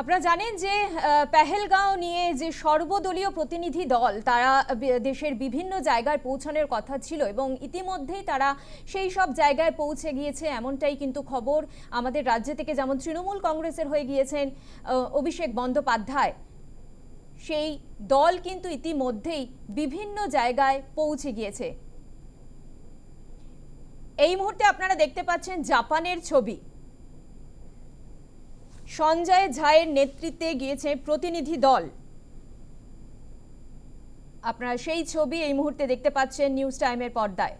আপনারা জানেন যে পেহেলগাঁও নিয়ে যে সর্বদলীয় প্রতিনিধি দল, তারা দেশের বিভিন্ন জায়গায় পৌঁছানোর কথা ছিল এবং ইতিমধ্যেই তারা সেই সব জায়গায় পৌঁছে গিয়েছে, এমনটাই কিন্তু খবর আমাদের রাজ্য থেকে যেমন তৃণমূল কংগ্রেসের হয়ে গিয়েছেন অভিষেক বন্দ্যোপাধ্যায়। সেই দল কিন্তু ইতিমধ্যেই বিভিন্ন জায়গায় পৌঁছে গিয়েছে। এই মুহূর্তে আপনারা দেখতে পাচ্ছেন জাপানের ছবি। সঞ্জয় ঝায়ের নেতৃত্বে গিয়েছে প্রতিনিধি দল। আপনারা সেই ছবি এই মুহূর্তে দেখতে পাচ্ছেন নিউজ টাইমের পর্দায়।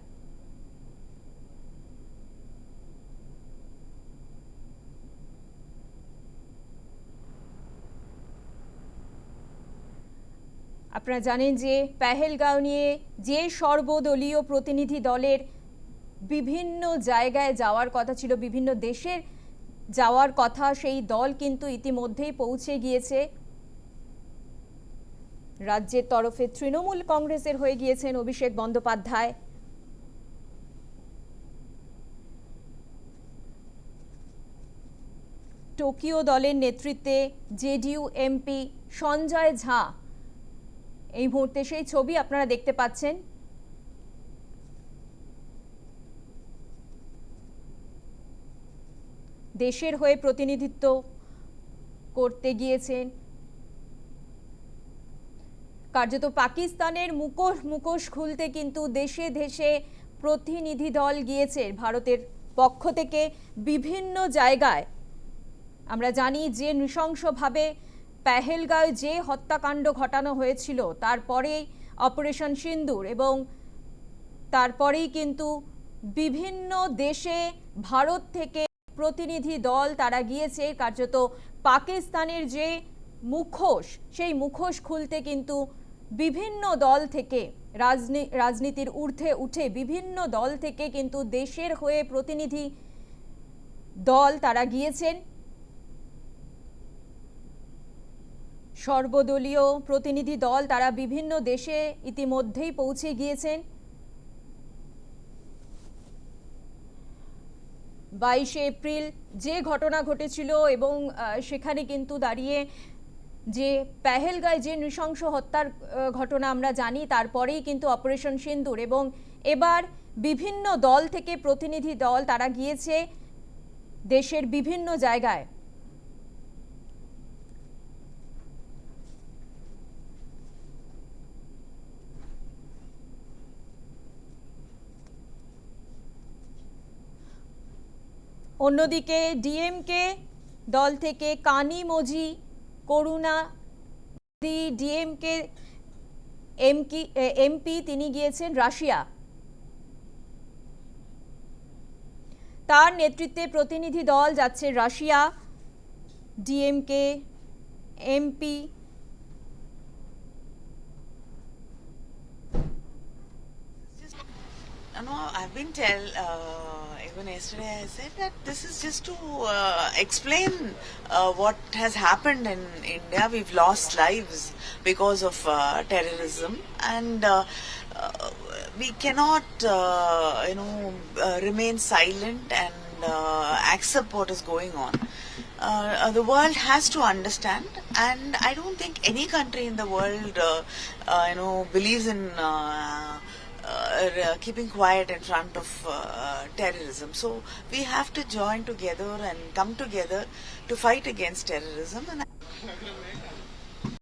আপনারা জানেন যে পেহেলগাঁও নিয়ে যে সর্বদলীয় প্রতিনিধি দলের বিভিন্ন জায়গায় যাওয়ার কথা ছিল, বিভিন্ন দেশের যাওয়ার কথা সেই দল কিন্তু ইতিমধ্যেই পৌঁছে গিয়েছে। রাজ্যের তরফে তৃণমূল কংগ্রেসের হয়ে গিয়েছেন অভিষেক বন্দ্যোপাধ্যায়। টোকিও দলের নেতৃত্বে জেডিইউ এমপি সঞ্জয় ঝা। এই মুহূর্তে সেই ছবি আপনারা দেখতে পাচ্ছেন। দেশের হয়ে প্রতিনিধিত্ব করতে গিয়েছেন। কার্যত পাকিস্তানের মুখোশ মুখোশ খুলতে কিন্তু দেশে দেশে প্রতিনিধি দল গিয়েছে। ভারতের পক্ষ থেকে বিভিন্ন জায়গায় আমরা জানি যে নৃশংসভাবে পেহেলগাঁও যে হত্যাকাণ্ড ঘটানো হয়েছিল, তারপরেই অপারেশন সিন্দুর এবং তারপরেই কিন্তু বিভিন্ন দেশে ভারত থেকে প্রতিনিধি দল, তারা গিয়েছে, কার্যত পাকিস্তানের যে মুখোশ, সেই মুখোশ খুলতে কিন্তু বিভিন্ন দল থেকে রাজনী, রাজনীতির ঊর্ধ্বে উঠে বিভিন্ন দল থেকে কিন্তু দেশের হয়ে প্রতিনিধি দল, তারা গিয়েছেন। সর্বদলীয় প্রতিনিধি দল, তারা বিভিন্ন দেশে ইতিমধ্যেই পৌঁছে গিয়েছেন। বাইশে এপ্রিল যে ঘটনা ঘটেছিল এবং সেখানে কিন্তু দাঁড়িয়ে যে পেহেলগায় যে নৃশংস হত্যার ঘটনা আমরা জানি, তারপরেই কিন্তু অপারেশন সিন্দুর এবং এবার বিভিন্ন দল থেকে প্রতিনিধি দল তারা গিয়েছে দেশের বিভিন্ন জায়গায়। অন্যদিকে ডিএমকে দল থেকে কানি মজি করুণা ডিএমকে এমকি এমপি তিনি গিয়েছেন রাশিয়া। তার নেতৃত্বে প্রতিনিধি দল যাচ্ছে Russia DMK MP. Know, I've been tell uh, even yesterday I said that this is just to uh, explain uh, what has happened in India. We've lost lives because of uh, terrorism, and uh, uh, we cannot, uh, you know, remain silent and accept what is going on. Uh, the world has to understand, and I don't think any country in the world, uh, uh, you know, believes in. Uh, keeping quiet in front of uh, terrorism. So we have to join together and come together to fight against terrorism. And